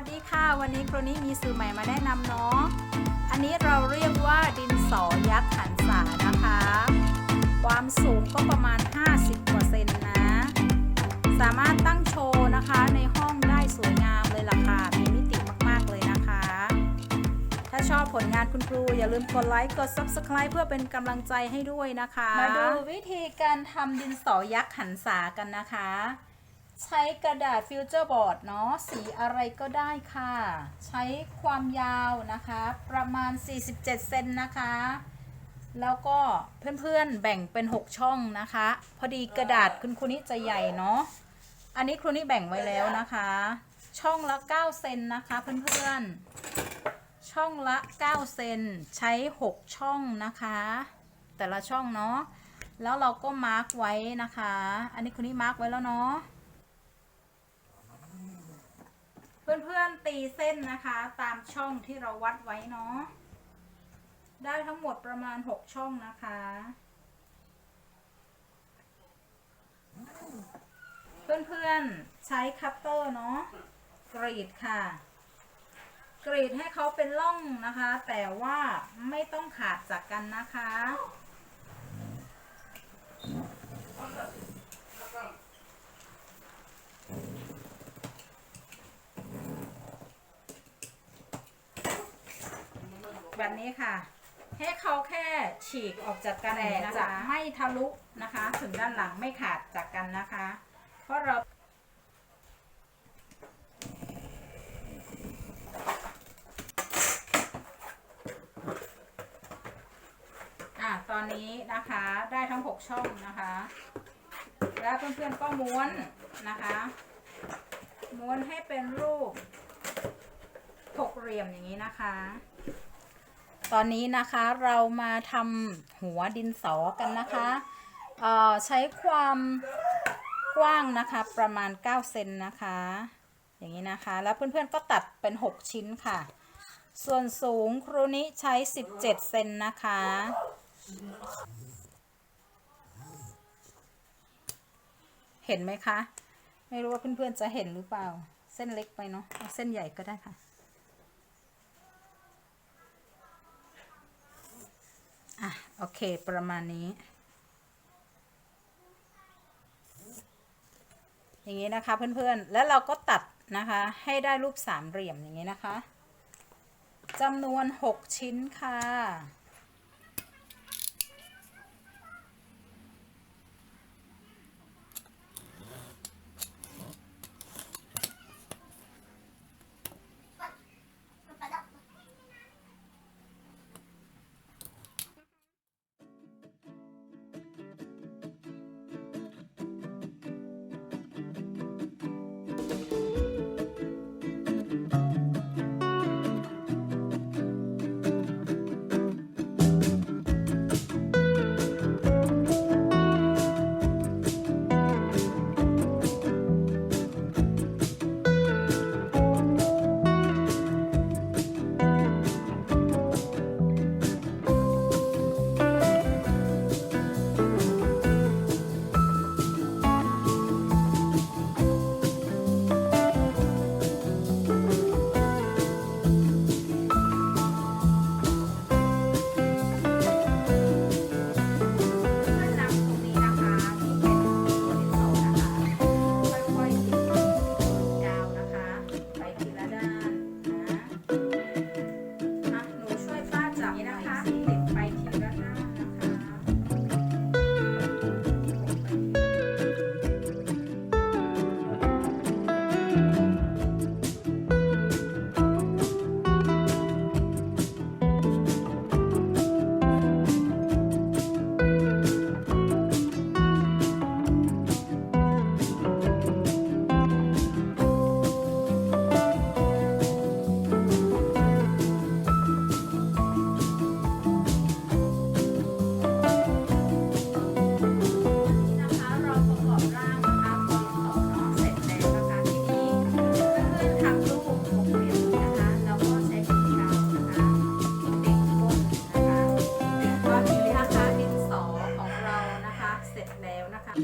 วัสดีค่ะ วันนี้ครูนี้มีสื่อใหม่มาแนะนำเนาะ อันนี้เราเรียกว่าดินสอยักษ์หันษานะคะ ความสูงก็ประมาณ 50กว่าเซนนะ สามารถตั้งโชว์นะคะในห้องได้สวยงามเลยล่ะค่ะ มีมิติมากๆเลยนะคะ ถ้าชอบผลงานคุณครู อย่าลืมกดไลค์ กด Subscribe เพื่อเป็นกำลังใจให้ด้วยนะคะ มาดูวิธีการทำดินสอยักษ์หันษากันนะคะ ใช้กระดาษฟิวเจอร์บอร์ดเนาะสีอะไรก็ได้ค่ะ ใช้ความยาวนะคะ ประมาณ 47 เซนนะคะ แล้วก็เพื่อนๆแบ่งเป็น 6 ช่องนะคะ พอดีกระดาษคุณครูนี่จะใหญ่เนาะอันนี้ครูนี่แบ่งไว้แล้วนะคะ ช่องละ 9 เซนนะคะเพื่อนๆ ช่องละ 9 เซนใช้ 6 ช่องนะคะ แต่ละช่องเนาะแล้วเราก็มาร์กไว้นะคะ อันนี้คุณนี่มาร์กไว้แล้วเนาะ เพื่อนๆตีเส้นนะคะตามช่องที่เราวัดไว้เนาะได้ทั้งหมดประมาณ 6 ช่องนะคะ เพื่อนๆใช้คัตเตอร์เนาะกรีดค่ะ กรีดให้เขาเป็นร่องนะคะ แต่ว่าไม่ต้องขาดจากกันนะคะ แบบนี้ค่ะ ให้เขาแค่ฉีกออกจากกันแต่จะไม่ทะลุนะคะ ถึงด้านหลังไม่ขาดจากกันนะคะ เพราะเราอะตอนนี้นะคะได้ทั้ง 6 ช่องนะคะ แล้วเพื่อนๆก็ม้วนนะคะ ม้วนให้เป็นรูปหกเหลี่ยมอย่างนี้นะคะ ตอนนี้นะคะเรามาทำหัวดินสอกันนะคะใช้ความกว้างนะคะประมาณ 9 เซนนะคะ อย่างนี้นะคะ แล้วเพื่อนๆก็ตัดเป็น 6 ชิ้นค่ะ ส่วนสูงครูนี้ใช้ 17 เซนนะคะ เห็นไหมคะ ไม่รู้ว่าเพื่อนๆจะเห็นหรือเปล่า เส้นเล็กไปเนาะเส้นใหญ่ก็ได้ค่ะ อะ โอเค ประมาณนี้ อย่างนี้นะคะเพื่อนๆ แล้วเราก็ตัดนะคะ ให้ได้รูปสามเหลี่ยมอย่างนี้นะคะจำนวน 6 ชิ้นค่ะ เสร็จแล้วนะคะ